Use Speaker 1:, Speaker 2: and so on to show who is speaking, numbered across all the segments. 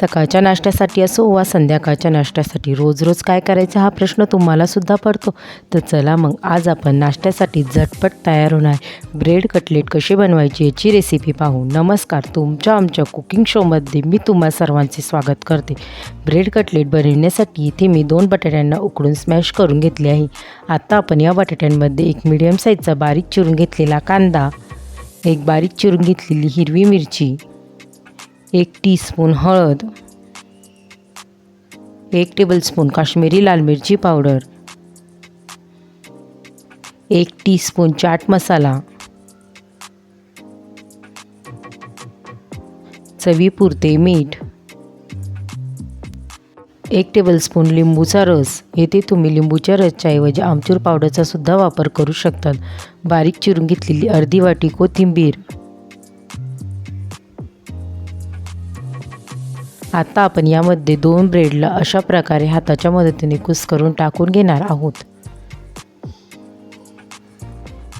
Speaker 1: सकाळच्या नाश्त्यासाठी असो वा संध्याकाळच्या नाश्त्यासाठी रोज रोज काय करायचं हा प्रश्न तुम्हालासुद्धा पडतो. तर चला मग आज आपण नाश्त्यासाठी झटपट तयार होणार ब्रेड कटलेट कशी बनवायची याची रेसिपी पाहू. नमस्कार तुमच्या आमच्या कुकिंग शोमध्ये मी तुम्हा सर्वांचे स्वागत करते. ब्रेड कटलेट बनवण्यासाठी इथे मी दोन बटाट्यांना उकडून स्मॅश करून घेतले आहे. आता आपण या बटाट्यांमध्ये एक मिडियम साईजचा बारीक चिरून घेतलेला कांदा एक बारीक चिरून घेतलेली हिरवी मिरची एक टीस्पून हळद एक टेबलस्पून काश्मीरी लाल मिरची पावडर एक टीस्पून चाट मसाला चवीपुरते मीठ एक टेबलस्पून लिंबूचा रस. येथे तुम्ही लिंबूच्या रसच्याऐवजी आमचूर पावडरचा सुद्धा वापर करू शकतात. बारीक चिरून घेतलेली अर्धी वाटी कोथिंबीर आता आपण यामध्ये दोन ब्रेडला अशा प्रकारे हाताच्या मदतीने कुस करून टाकून घेणार आहोत.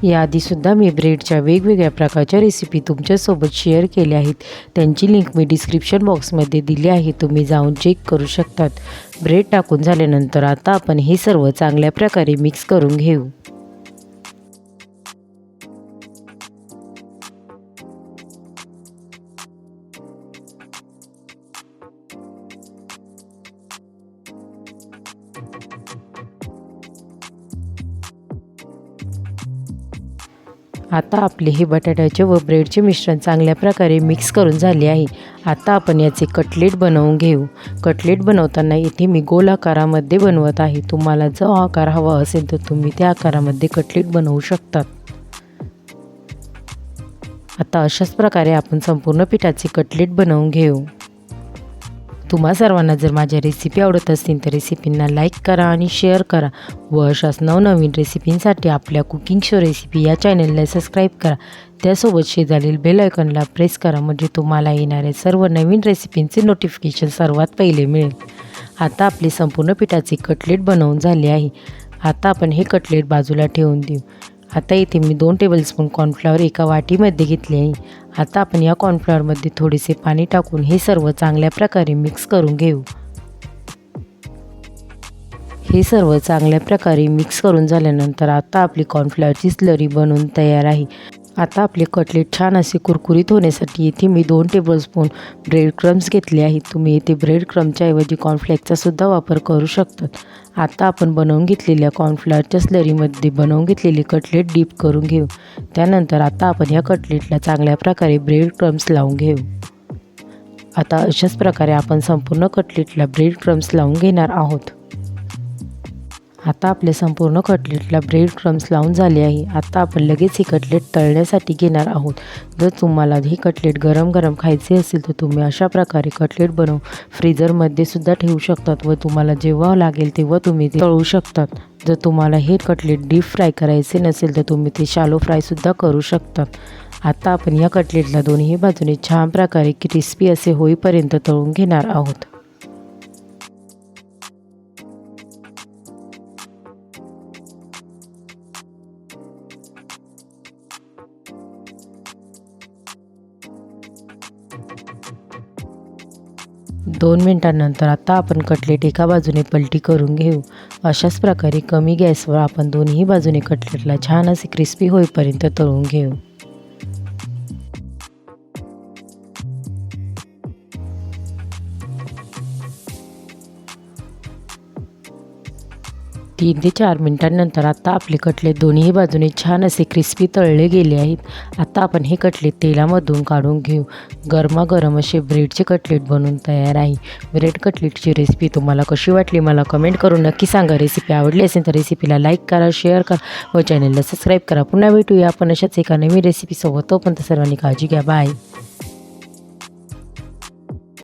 Speaker 1: याआधीसुद्धा मी ब्रेडच्या वेगवेगळ्या प्रकारच्या रेसिपी तुमच्यासोबत शेअर केल्या आहेत. त्यांची लिंक मी डिस्क्रिप्शन बॉक्समध्ये दिली आहे. तुम्ही जाऊन चेक करू शकतात. ब्रेड टाकून झाल्यानंतर आता आपण हे सर्व चांगल्या प्रकारे मिक्स करून घेऊ. आता आपले हे बटाट्याचे व ब्रेडचे मिश्रण चांगल्या प्रकारे मिक्स करून झाले आहे. आता आपण याचे कटलेट बनवून घेऊ. कटलेट बनवताना इथे मी गोल आकारामध्ये बनवत आहे. तुम्हाला जो आकार हवा असेल तर तुम्ही त्या आकारामध्ये कटलेट बनवू शकतात आता अशाच प्रकारे आपण संपूर्ण पिठाचे कटलेट बनवून घेऊ. तुम्हा सर्वांना जर माझ्या रेसिपी आवडत असतील तर रेसिपींना लाईक करा आणि शेअर करा. व अशाच नवनवीन रेसिपींसाठी आपल्या कुकिंग शो रेसिपी या चॅनलला सबस्क्राईब करा. त्यासोबत शेजारील बेल आयकॉनला प्रेस करा म्हणजे तुम्हाला येणारे सर्व नवीन रेसिपींचे नोटिफिकेशन सर्वात पहिले मिळेल. आता आपले संपूर्ण पिठाचे कटलेट बनवून झाले आहे. आता आपण हे कटलेट बाजूला ठेवून देऊ. आता इथे मी दोन टेबलस्पून कॉर्नफ्लॉवर एका वाटीमध्ये घेतले आहे. आता आपण या कॉर्नफ्लॉवरमध्ये थोडेसे पाणी टाकून हे सर्व चांगल्या प्रकारे मिक्स करून घेऊ. हे सर्व चांगल्या प्रकारे मिक्स करून झाल्यानंतर आता आपली कॉर्नफ्लॉवरची स्लरी बनवून तयार आहे. आता आपले कटलेट छान असे कुरकुरीत होण्यासाठी इथे मी दोन टेबलस्पून ब्रेड क्रम्स घेतले आहेत. तुम्ही इथे ब्रेड क्रमच्या ऐवजी कॉर्नफ्लेक्सचा सुद्धा वापर करू शकतात. आता आपण बनवून घेतलेल्या कॉर्नफ्लॉवरच्या स्लरीमध्ये बनवून घेतलेले कटलेट डीप करून घेऊ. त्यानंतर आता आपण या कटलेटला चांगल्या प्रकारे ब्रेड क्रम्स लावून घेऊ. आता अशाच प्रकारे आपण संपूर्ण कटलेटला ब्रेड क्रम्स लावून घेणार आहोत. आता आपल्या संपूर्ण कटलेटला ब्रेड क्रम्स लावून झाले आहे. आता आपण लगेच हे कटलेट तळण्यासाठी घेणार आहोत. जर तुम्हाला हे कटलेट गरम गरम खायचे असेल तर तुम्ही अशा प्रकारे कटलेट बनवून फ्रीजरमध्ये सुद्धा ठेवू शकतात व तुम्हाला जेव्हा लागेल तेव्हा तुम्ही ते तळू शकतात. जर तुम्हाला हे कटलेट डीप फ्राय करायचे नसेल तर तुम्ही ते शालो फ्रायसुद्धा करू शकतात. आता आपण या कटलेटला दोन्ही बाजूने छान प्रकारे क्रिस्पी असे होईपर्यंत तळून घेणार आहोत. दोन मिनटांनंतर आता आपण कटलेट एका बाजूने पलटी करून घेऊ. अशाच प्रकारे कमी गॅसवर आपण दोन्ही बाजूने कटलेटला छान असे क्रिस्पी होईपर्यंत तळून घेऊ. तीन ते चार मिनटांनंतर आत्ता आपले कटलेट दोन्ही बाजूने छान असे क्रिस्पी तळले गेले आहेत. आत्ता आपण हे कटलेट तेलामधून काढून घेऊ. गरमागरम असे ब्रेडचे कटलेट बनवून तयार आहे. ब्रेड कटलेटची रेसिपी तुम्हाला कशी वाटली मला कमेंट करून नक्की सांगा. रेसिपी आवडली असेल तर रेसिपीला लाईक करा शेअर करा व चॅनलला सबस्क्राईब करा. पुन्हा भेटूया आपण अशाच एका नवीन रेसिपीसोबत तोपर्यंत सर्वांनी काळजी घ्या. बाय